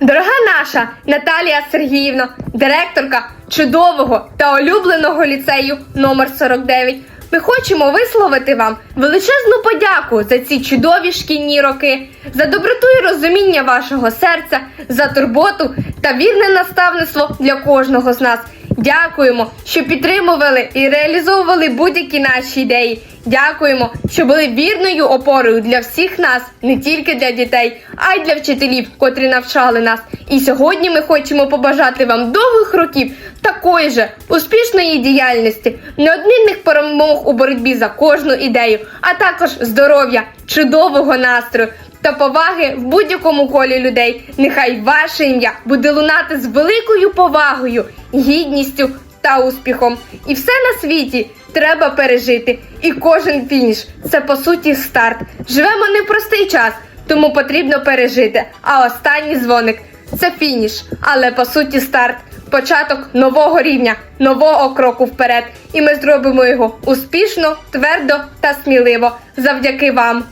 Дорога наша Наталія Сергіївна, директорка чудового та улюбленого ліцею номер 49, ми хочемо висловити вам величезну подяку за ці чудові шкільні роки, за доброту і розуміння вашого серця, за турботу та вірне наставництво для кожного з нас. Дякуємо, що підтримували і реалізовували будь-які наші ідеї. Дякуємо, що були вірною опорою для всіх нас, не тільки для дітей, а й для вчителів, котрі навчали нас. І сьогодні ми хочемо побажати вам довгих років такої же успішної діяльності, неодмінних перемог у боротьбі за кожну ідею, а також здоров'я, чудового настрою та поваги в будь-якому колі людей. Нехай ваше ім'я буде лунати з великою повагою, гідністю та успіхом. І все на світі треба пережити. І кожен фініш це по суті старт. Живемо непростий час, тому потрібно пережити. А останній дзвоник це фініш, але по суті старт. Початок нового рівня, нового кроку вперед. І ми зробимо його успішно, твердо та сміливо завдяки вам.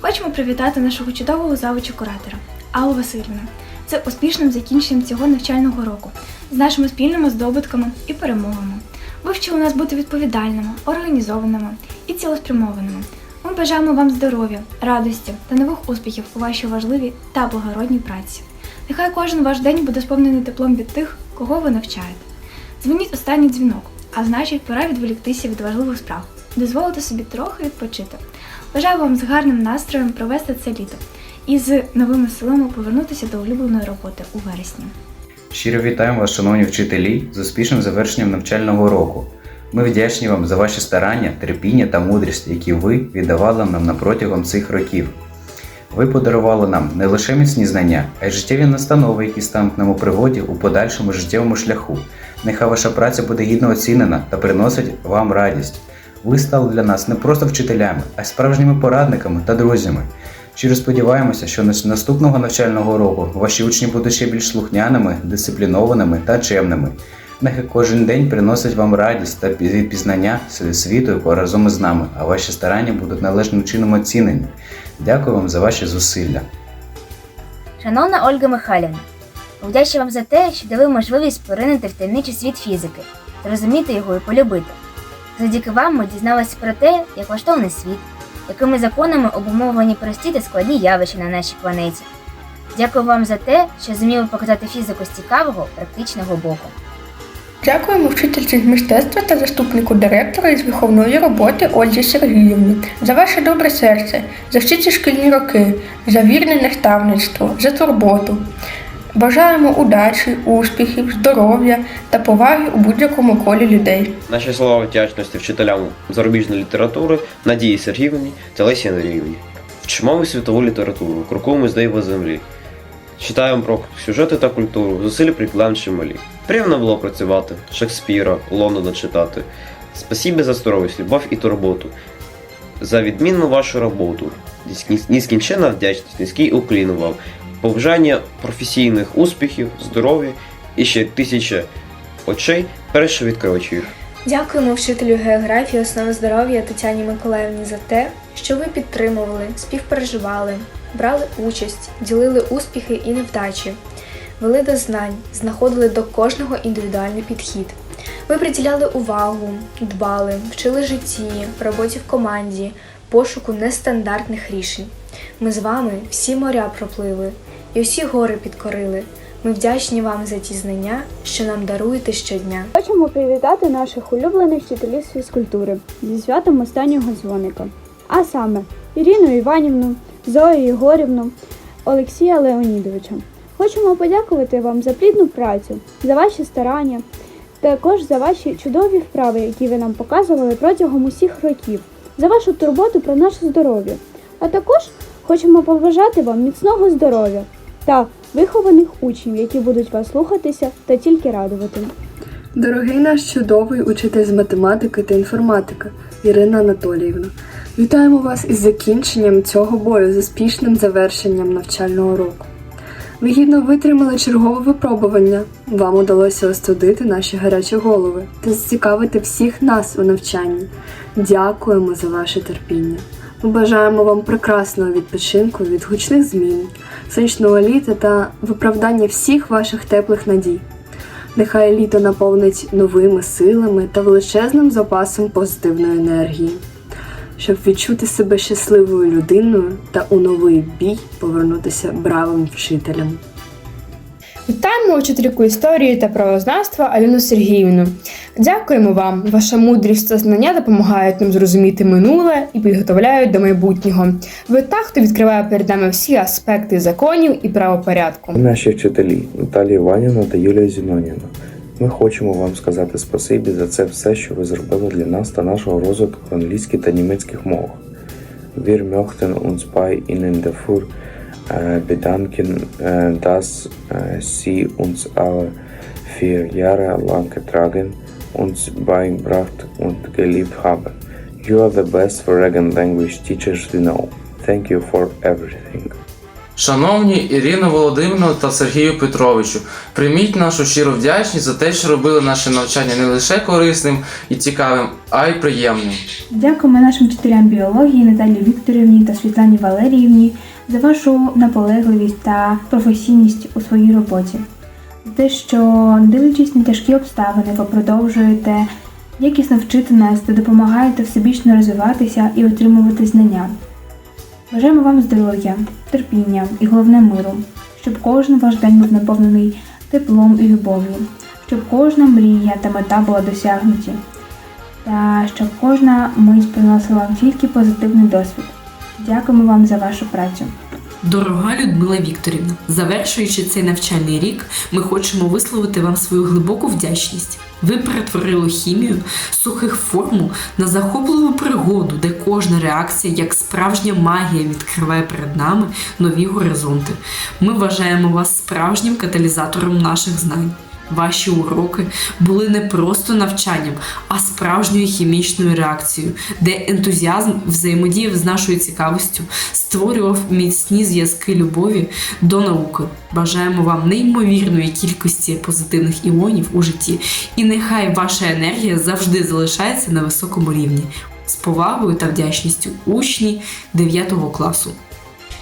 Хочемо привітати нашого чудового завучу куратора Аллу Васильівну з успішним закінченням цього навчального року, з нашими спільними здобутками і перемогами. Ви вчили нас бути відповідальними, організованими і цілеспрямованими. Ми бажаємо вам здоров'я, радості та нових успіхів у вашій важливій та благородній праці. Нехай кожен ваш день буде сповнений теплом від тих, кого ви навчаєте. Дзвоніть останній дзвінок, а значить, пора відволіктися від важливих справ, дозволити собі трохи відпочити. Бажаю вам з гарним настроєм провести це літо і з новими силами повернутися до улюбленої роботи у вересні. Щиро вітаємо вас, шановні вчителі, з успішним завершенням навчального року. Ми вдячні вам за ваші старання, терпіння та мудрість, які ви віддавали нам на протягом цих років. Ви подарували нам не лише міцні знання, а й життєві настанови, які стануть нам у пригоді у подальшому життєвому шляху. Нехай ваша праця буде гідно оцінена та приносить вам радість. Ви стали для нас не просто вчителями, а й справжніми порадниками та друзями. Щиро сподіваємося, що наступного навчального року ваші учні будуть ще більш слухняними, дисциплінованими та чемними. Нехай кожен день приносить вам радість та пізнання світу разом із нами, а ваші старання будуть належним чином оцінені. Дякую вам за ваші зусилля. Шановна Ольга Михайлівна, вдячна вам за те, що дали можливість поринути в таємничий світ фізики, зрозуміти його і полюбити. Завдяки вам ми дізналися про те, як влаштований світ, якими законами обумовлені прості та складні явища на нашій планеті. Дякую вам за те, що зуміли показати фізику з цікавого, практичного боку. Дякуємо вчительці з мистецтва та заступнику директора із виховної роботи Ользі Сергіївні за ваше добре серце, за всі ці шкільні роки, за вірне наставництво, за турботу. Бажаємо удачі, успіхів, здоров'я та поваги у будь-якому колі людей. Наші слова вдячності вчителям зарубіжної літератури Надії Сергіївні та Лесі Андріївні. Вчимо ми світову літературу, крокуємо з диво землі. Читаємо про сюжети та культуру, зусилля прикладаємо чималі. Приємно було працювати, Шекспіра, Лондона читати. Спасибі за здоров'я, любов і турботу. За відмінну вашу роботу. Нескінченна вдячність, низький уклін вам. Побажання професійних успіхів, здоров'я і ще тисяча очей перше відкривачів. Дякуємо вчителю географії основи здоров'я Тетяні Миколаївні за те, що ви підтримували, співпереживали, брали участь, ділили успіхи і невдачі, вели до знань, знаходили до кожного індивідуальний підхід. Ви приділяли увагу, дбали, вчили житті, роботі в команді, пошуку нестандартних рішень. Ми з вами всі моря пропливли і усі гори підкорили. Ми вдячні вам за ті знання, що нам даруєте щодня. Хочемо привітати наших улюблених вчителів з фізкультури зі святом останнього дзвоника. А саме Ірину Іванівну, Зою Єгорівну, Олексія Леонідовича. Хочемо подякувати вам за плідну працю, за ваші старання, також за ваші чудові вправи, які ви нам показували протягом усіх років, за вашу турботу про наше здоров'я. А також хочемо побажати вам міцного здоров'я та вихованих учнів, які будуть вас слухатися та тільки радувати. Дорогий наш чудовий учитель з математики та інформатики Ірина Анатоліївна, вітаємо вас із закінченням цього бою з успішним завершенням навчального року. Ви гідно витримали чергове випробування. Вам удалося остудити наші гарячі голови та зацікавити всіх нас у навчанні. Дякуємо за ваше терпіння. Ми бажаємо вам прекрасного відпочинку від гучних змін, сонячного літа та виправдання всіх ваших теплих надій. Нехай літо наповнить новими силами та величезним запасом позитивної енергії, щоб відчути себе щасливою людиною та у новий бій повернутися бравим вчителем. Вітаємо вчительку історії та правознавства Аліну Сергіївну. Дякуємо вам. Ваша мудрість та знання допомагають нам зрозуміти минуле і підготовляють до майбутнього. Ви та, хто відкриває перед нами всі аспекти законів і правопорядку. Наші вчителі Наталія Іванівна та Юлія Зінонівна. Ми хочемо вам сказати спасибі за це все, що ви зробили для нас та нашого розвитку в англійській та німецьких мовах. Wir möchten uns bei Ihnen dafür äh, bedanken, äh, dass äh, Sie uns alle vier Jahre lang getragen, uns beigebracht und geliebt haben. You are the best foreign language teachers we know. Thank you for everything. Шановні Ірино Володимирівно та Сергію Петровичу, прийміть нашу щиру вдячність за те, що робили наше навчання не лише корисним і цікавим, а й приємним. Дякуємо нашим вчителям біології Наталії Вікторівні та Світлані Валеріївні за вашу наполегливість та професійність у своїй роботі. За те, що, дивлячись на тяжкі обставини, ви продовжуєте якісно вчити нас та допомагаєте всебічно розвиватися і отримувати знання. Бажаємо вам здоров'я, терпіння і головне миру, щоб кожен ваш день був наповнений теплом і любов'ю, щоб кожна мрія та мета була досягнуті, та щоб кожна мить приносила вам тільки позитивний досвід. Дякуємо вам за вашу працю. Дорога Людмила Вікторівна, завершуючи цей навчальний рік, ми хочемо висловити вам свою глибоку вдячність. Ви перетворили хімію сухих форму на захопливу пригоду, де кожна реакція, як справжня магія, відкриває перед нами нові горизонти. Ми вважаємо вас справжнім каталізатором наших знань. Ваші уроки були не просто навчанням, а справжньою хімічною реакцією, де ентузіазм взаємодіяв з нашою цікавістю, створював міцні зв'язки любові до науки. Бажаємо вам неймовірної кількості позитивних іонів у житті, і нехай ваша енергія завжди залишається на високому рівні. З повагою та вдячністю учні 9 класу.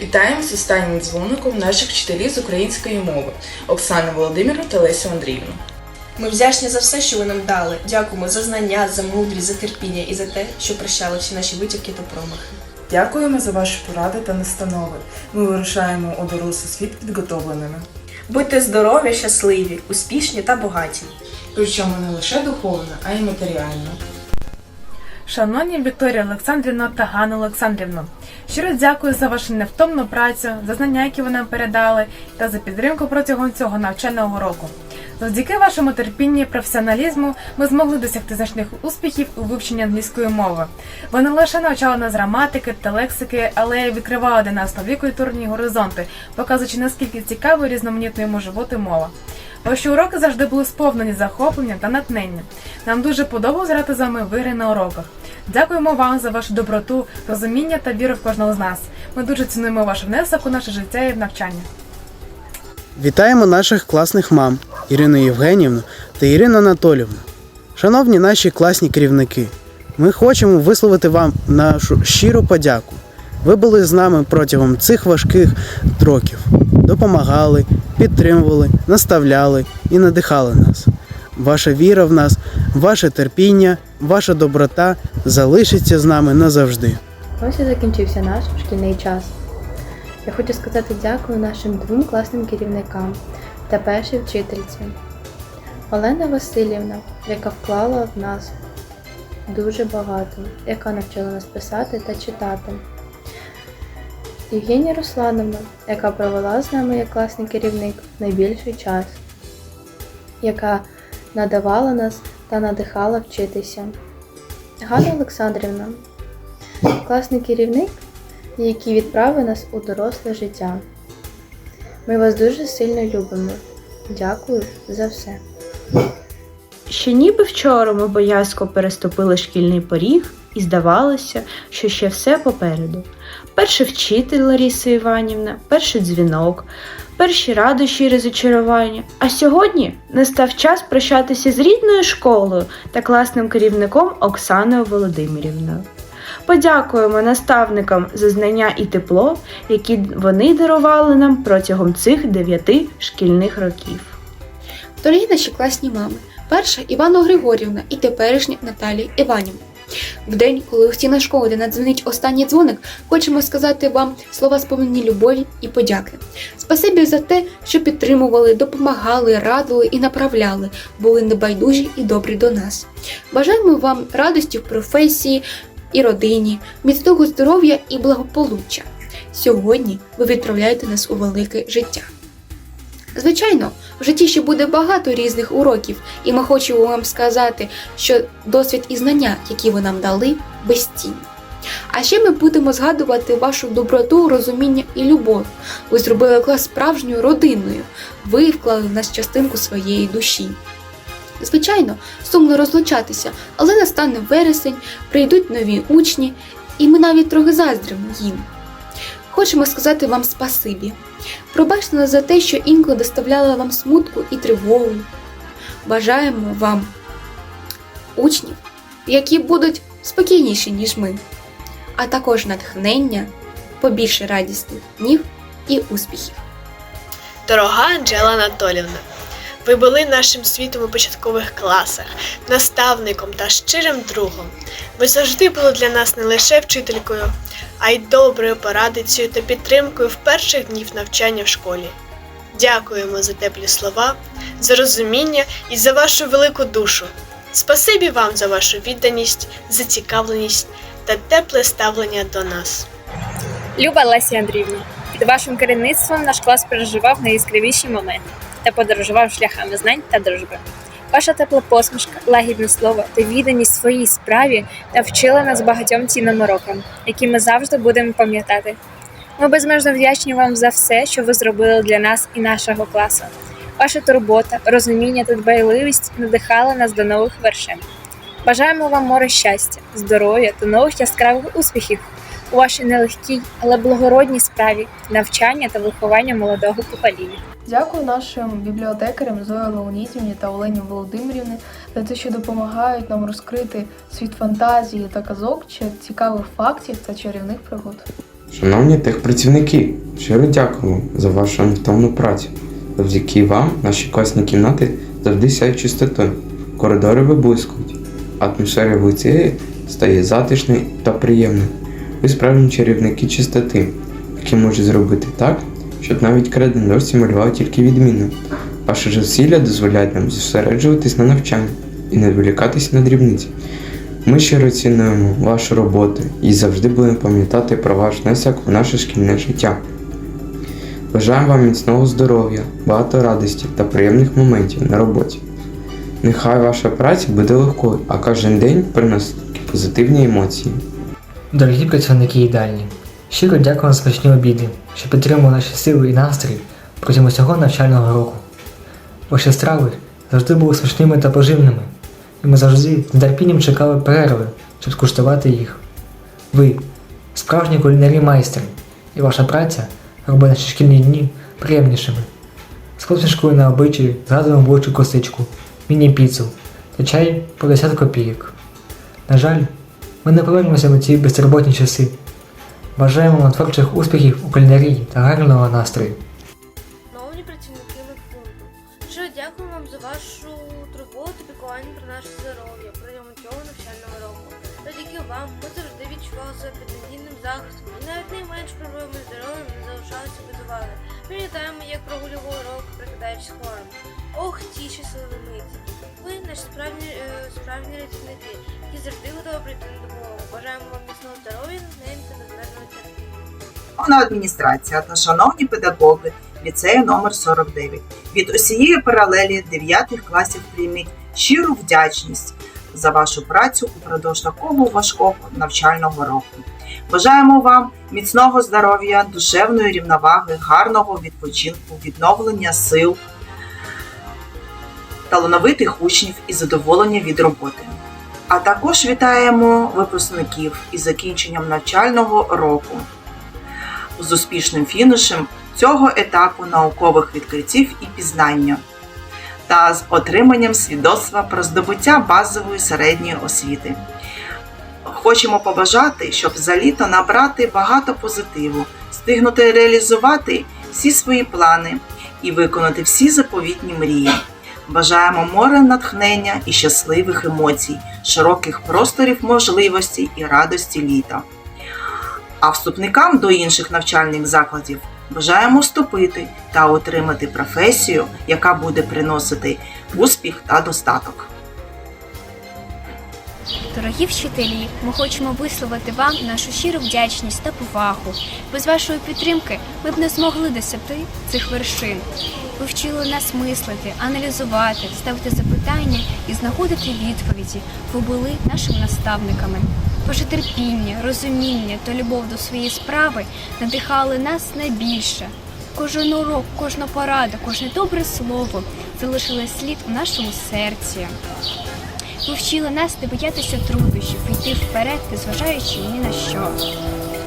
Вітаємо з останнім дзвоником наших вчителів з української мови Оксану Володимиру та Лесю Андріївну. Ми вдячні за все, що ви нам дали. Дякуємо за знання, за мудрість, за терпіння і за те, що прощали всі наші витівки та промахи. Дякуємо за ваші поради та настанови. Ми вирушаємо у дорослий світ підготовленими. Будьте здорові, щасливі, успішні та багаті. Причому не лише духовно, а й матеріально. Шановні Вікторія Олександрівна та Ганна Олександрівна, щиро дякую за вашу невтомну працю, за знання, які ви нам передали, та за підтримку протягом цього навчального року. Завдяки вашому терпінню і професіоналізму ми змогли досягти значних успіхів у вивченні англійської мови. Ви не лише навчали нас граматики та лексики, але й відкривали для нас нові культурні горизонти, показуючи наскільки цікавою і різноманітною може бути мова. Ваші уроки завжди були сповнені захоплення та натхнення. Нам дуже подобалось грати з вами в ігри на уроках. Дякуємо вам за вашу доброту, розуміння та віру в кожного з нас. Ми дуже цінуємо ваш внесок у наше життя і в навчання. Вітаємо наших класних мам Ірину Євгенівну та Ірину Анатолівну. Шановні наші класні керівники, ми хочемо висловити вам нашу щиру подяку. Ви були з нами протягом цих важких років, допомагали, підтримували, наставляли і надихали нас. Ваша віра в нас, ваше терпіння, ваша доброта залишиться з нами назавжди. Ось і закінчився наш шкільний час. Я хочу сказати дякую нашим двом класним керівникам та першій вчительці. Олена Васильівна, яка вклала в нас дуже багато, яка навчила нас писати та читати. Євгенія Руслановна, яка провела з нами як класний керівник найбільший час, яка надавала нас та надихала вчитися. Ганна Олександрівна, класний керівник, який відправив нас у доросле життя. Ми вас дуже сильно любимо. Дякую за все. Ще ніби вчора ми боязко переступили шкільний поріг і здавалося, що ще все попереду. Перший вчитель Лариса Іванівна, перший дзвінок, перші радощі і розочарування. А сьогодні настав час прощатися з рідною школою та класним керівником Оксаною Володимирівною. Подякуємо наставникам за знання і тепло, які вони дарували нам протягом цих дев'яти шкільних років. Дорогі наші класні мами, перша Івана Григорівна і теперішня Наталія Іванівна. В день, коли у стінах школи, надзвонить останній дзвоник, хочемо сказати вам слова сповнені любові і подяки. Спасибі за те, що підтримували, допомагали, радили і направляли, були небайдужі і добрі до нас. Бажаємо вам радості в професії і родині, міцного здоров'я і благополуччя. Сьогодні ви відправляєте нас у велике життя. Звичайно, в житті ще буде багато різних уроків, і ми хочемо вам сказати, що досвід і знання, які ви нам дали, безцінні. А ще ми будемо згадувати вашу доброту, розуміння і любов. Ви зробили клас справжньою родиною. Ви вклали в нас частинку своєї душі. Звичайно, сумно розлучатися, але настане вересень, прийдуть нові учні, і ми навіть трохи заздримо їм. Хочемо сказати вам спасибі. Пробачте нас за те, що інколи доставляла вам смутку і тривогу. Бажаємо вам учнів, які будуть спокійніші, ніж ми, а також натхнення, побільше радісних днів і успіхів. Дорога Анджела Анатолівна, ви були нашим світом у початкових класах, наставником та щирим другом. Ви завжди були для нас не лише вчителькою, а й доброю порадицею та підтримкою в перших днів навчання в школі. Дякуємо за теплі слова, за розуміння і за вашу велику душу. Спасибі вам за вашу відданість, зацікавленість та тепле ставлення до нас. Люба Лесі Андріївна, під вашим керівництвом наш клас переживав найяскравіші моменти та подорожував шляхами знань та дружби. Ваша тепла посмішка, лагідне слово та відданість своїй справі навчила нас багатьом цінним урокам, які ми завжди будемо пам'ятати. Ми безмежно вдячні вам за все, що ви зробили для нас і нашого класу. Ваша турбота, розуміння та дбайливість надихали нас до нових вершин. Бажаємо вам море щастя, здоров'я та нових яскравих успіхів у вашій нелегкій, але благородній справі навчання та виховання молодого покоління. Дякую нашим бібліотекарям Зої Леонідівні та Олені Володимирівні за те, що допомагають нам розкрити світ фантазії та казок, чи цікавих фактів та чарівних пригод. Шановні техпрацівники, щиро дякуємо за вашу невтомну працю. Завдяки вам наші класні кімнати завжди сяють чистотою, коридори виблискують, атмосфера в стає затишною та приємною. Ви справжні чарівники чистоти, які можуть зробити так, щоб навіть креден дощ малював тільки відмінно. Ваше ж зусилля дозволяють нам зосереджуватись на навчанні і не відволікатись на дрібниці. Ми щиро цінуємо вашу роботу і завжди будемо пам'ятати про ваш внесок в наше шкільне життя. Бажаємо вам міцного здоров'я, багато радості та приємних моментів на роботі. Нехай ваша праця буде легкою, а кожен день приносить позитивні емоції. Дорогі працівники їдальні, щиро дякую за смачні обіди, що підтримували наші сили і настрій протягом усього навчального року. Ваші страви завжди були смачними та поживними, і ми завжди з нетерпінням чекали перерви, щоб скуштувати їх. Ви справжні кулінарі майстри, і ваша праця робить наші шкільні дні приємнішими. З посмішкою на обличчі згадуємо блочу косичку, міні-піцу та чай по 10 копійок. На жаль, ми не повернемося в ці безтурботні часи. Бажаємо вам творчих успіхів у кулінарії та гарного настрою. Шановні працівники медфонду, що дякую вам за вашу турботу, піклування про наше здоров'я протягом цього навчального року. Завдяки вам ми завжди відчували себе під надійним захистом і навіть найменш проблеми з здоров'ям не залишалися без уваги. Пам'ятаємо, як прогулював урок, прикидаючись хворим. Ох, ті щасливі миті. Ви наші справжні, е, справжні рятівники, які завжди готові прийти на допомогу. Бажаємо вам міцного здоров'я, неї та безмежного терпіння. Шановна адміністрація та шановні педагоги ліцею номер 49 від усієї паралелі 9 класів прийміть щиру вдячність за вашу працю упродовж такого важкого навчального року. Бажаємо вам міцного здоров'я, душевної рівноваги, гарного відпочинку, відновлення сил, талановитих учнів і задоволення від роботи. А також вітаємо випускників із закінченням навчального року з успішним фінішем цього етапу наукових відкриттів і пізнання та з отриманням свідоцтва про здобуття базової середньої освіти. хочемо побажати, щоб за літо набрати багато позитиву, встигнути реалізувати всі свої плани і виконати всі заповітні мрії. Бажаємо море натхнення і щасливих емоцій, широких просторів можливостей і радості літа. А вступникам до інших навчальних закладів бажаємо вступити та отримати професію, яка буде приносити успіх та достаток. Дорогі вчителі, ми хочемо висловити вам нашу щиру вдячність та повагу. Без вашої підтримки ми б не змогли досягти цих вершин. Ви вчили нас мислити, аналізувати, ставити запитання і знаходити відповіді. Ви були нашими наставниками. Ваше терпіння, розуміння та любов до своєї справи надихали нас найбільше. Кожен урок, кожна порада, кожне добре слово залишили слід у нашому серці. Ви вчили нас не боятися труднощів, йти вперед, незважаючи ні на що.